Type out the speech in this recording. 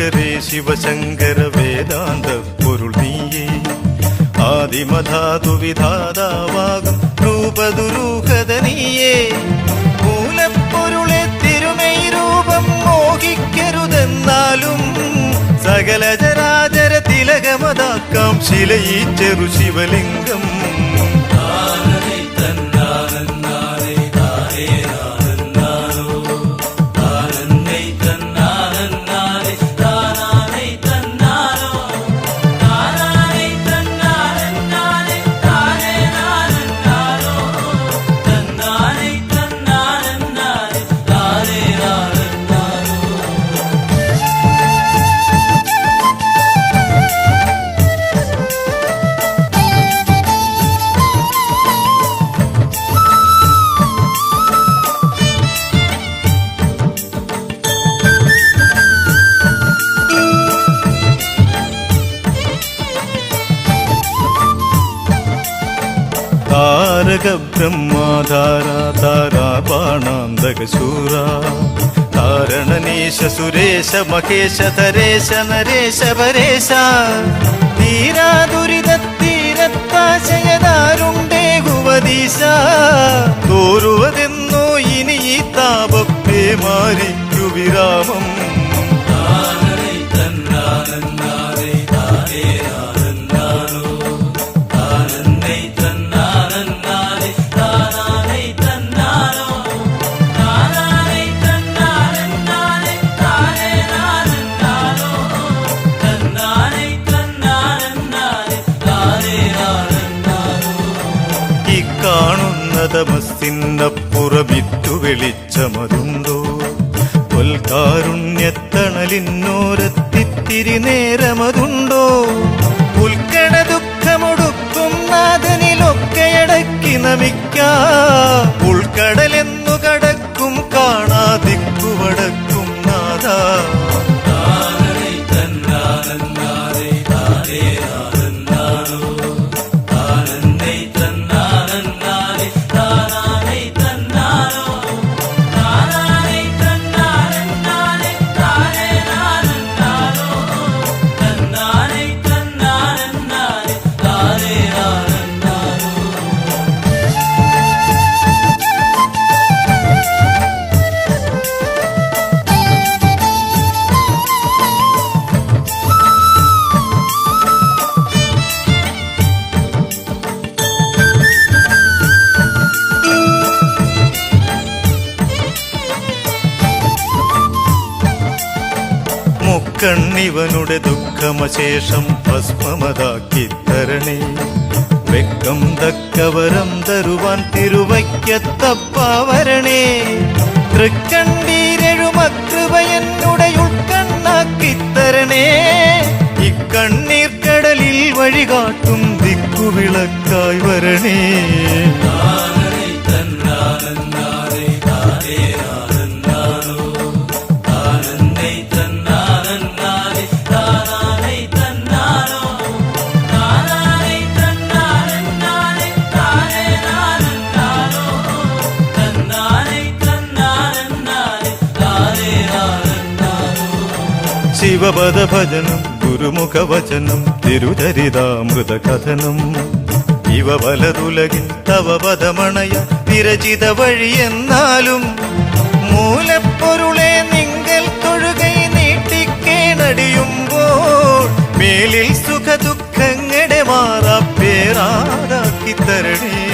ശങ്കരേ ശിവശങ്കര വേദാന്ത പൊരുൾ നീയേ. ആദിമധാതു വിധാതാവാകും രൂപദുരൂഹത നീയേ മൂലപ്പൊരുളെ തിരുമൈ രൂപം മോഹിക്കരുതെന്നാലും സകല ചരാചര തിലകമതാക്കാം ശിലയി ചെറു ശിവലിംഗം. താരക ബ്രഹ്മാധാരാ താരാപാണാന്തക ശൂര. താരണനീശ സുരേശ മഹേശ ധരേശ നരേശ പരേശ. തീരാ ദുരിത തീരത്താശയതാരുണ്ടേ ഹുവദീശ തോരുവതെന്നോ ഇനി ഈ താപത്തെ മാറിക്കു വിരാമം. ഈ കാണുന്ന തമസ്സിന്നപ്പുറമിത്തു വെളിച്ചമതുണ്ടോ പുൽകാരുണ്യത്തണലിന്നോരത്തിത്തിരി നേരമതുണ്ടോ ഉൽക്കട ദുഃഖമൊടുക്കും നാഥനിലൊക്കെയടക്കി നമിക്ക ഉൾക്കടലെന്നു കടക്കും കാണാതിക്കു വടക്കും നാഥ. മുക്കണ്ണിവനുടെ ദുഃഖമശേഷം ഭസ്മമതാക്കി തരണേ. വെക്കം തക്കവരം തരുവാൻ തിരുവയ്ക്കത്തപ്പാവരണേ തൃക്കണ്ണീരെഴുമകൃപയനുടെ ഉൾക്കണ്ണാക്കി തരണേ. ഇക്കണ്ണീർ കടലിൽ വഴികാട്ടും ദിക്കുവിളക്കായി വരണേ. ശിവപദ ഭജനം ഗുരുമുഖ വചനം തിരുചരിതാമൃത കഥനം ഇവ വലതുലകിൽ തവ പദമണയ വിരചിത വഴിയെന്നാലും മൂലപ്പൊരുളെ നിങ്കൽ തൊഴുകൈ നീട്ടിക്കേണടിയുമ്പോൾ മേലിൽ സുഖ ദുഃഖങ്ങളുടെ മാറാ തരണേ.